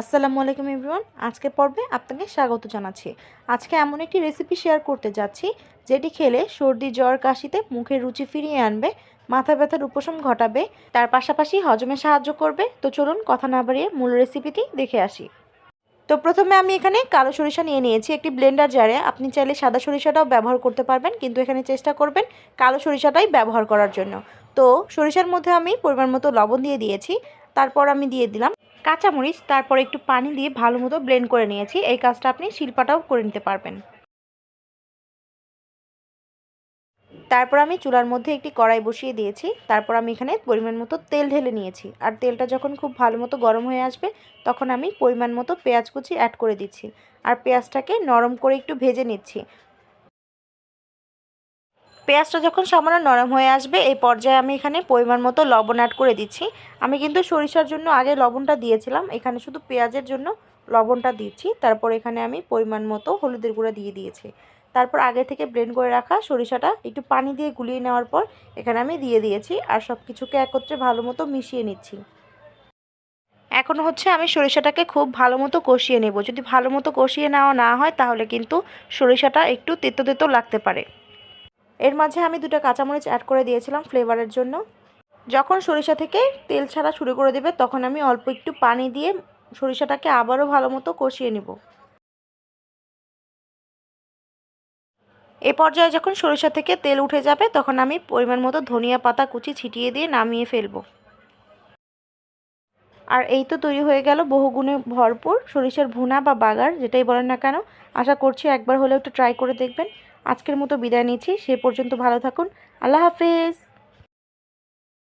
আসসালামু আলাইকুম এভরিওয়ান। আজকের পর্বে আপনাকে স্বাগত জানাচ্ছি। আজকে এমন একটি রেসিপি শেয়ার করতে যাচ্ছি, যেটি খেলে সর্দি, জ্বর, কাশিতে মুখের রুচি ফিরিয়ে আনবে, মাথা ব্যথার উপশম ঘটাবে, তার পাশাপাশি হজমে সাহায্য করবে। তো চলুন কথা না বাড়িয়ে মূল রেসিপিটি দেখে আসি। তো প্রথমে আমি এখানে কালো সরিষা নিয়ে নিয়েছি একটি ব্লেন্ডার জারে আপনি চাইলে সাদা সরিষাটাও ব্যবহার করতে পারবেন, কিন্তু এখানে চেষ্টা করবেন কালো সরিষাটাই ব্যবহার করার জন্য। তো সরিষার মধ্যে আমি পরিমাণ মতো লবণ দিয়ে দিয়েছি। তারপর আমি দিয়ে দিলাম কাঁচামরিচ, তারপর একটু পানি দিয়ে ভালো মতো ব্লেন্ড করে নিয়েছি। এই কাজটা আপনি শিল্পাটাও করে নিতে পারবেন। তারপর আমি চুলার মধ্যে একটি কড়াই বসিয়ে দিয়েছি। তারপর আমি এখানে পরিমাণ মতো তেল ঢেলে নিয়েছি। আর তেলটা যখন খুব ভালো মতো গরম হয়ে আসবে, তখন আমি পরিমাণ মতো পেঁয়াজ কুচি অ্যাড করে দিচ্ছি। আর পেঁয়াজটাকে নরম করে একটু ভেজে নিচ্ছি। পেঁয়াজটা যখন সামান্য নরম হয়ে আসবে, এই পর্যায়ে আমি এখানে পরিমাণ মতো লবণ অ্যাড করে দিচ্ছি। আমি কিন্তু সরিষার জন্য আগে লবণটা দিয়েছিলাম, এখানে শুধু পেঁয়াজের জন্য লবণটা দিচ্ছি। তারপর এখানে আমি পরিমাণ মতো হলুদের গুঁড়া দিয়ে দিয়েছি। তারপর আগে থেকে ব্লেন্ড করে রাখা সরিষাটা একটু পানি দিয়ে গুলিয়ে নেওয়ার পর এখানে আমি দিয়ে দিয়েছি আর সব কিছুকে একত্রে ভালো মতো মিশিয়ে নিচ্ছি। এখন হচ্ছে আমি সরিষাটাকে খুব ভালো মতো কষিয়ে নেব। যদি ভালো মতো কষিয়ে নেওয়া না হয়, তাহলে কিন্তু সরিষাটা একটু তেতো তেতো লাগতে পারে। এর মাঝে আমি দুটো কাঁচামরিচ অ্যাড করে দিয়েছিলাম ফ্লেভারের জন্য। যখন সরিষা থেকে তেল ছাড়া শুরু করে দেবে, তখন আমি অল্প একটু পানি দিয়ে সরিষাটাকে আবারও ভালো মতো কষিয়ে নেব। এ পর্যায়ে যখন সরিষা থেকে তেল উঠে যাবে, তখন আমি পরিমাণ মতো ধনিয়া পাতা কুচি ছিটিয়ে দিয়ে নামিয়ে ফেলব। আর এই তো তৈরি হয়ে গেল বহুগুণে ভরপুর সরিষার ভুনা বা বাগার, যেটাই বলেন না কেন। আশা করছি একবার হলেও একটু ট্রাই করে দেখবেন। আজকের মতো বিদায় নিচ্ছি সে পর্যন্ত ভালো থাকুন। আল্লাহ হাফেজ।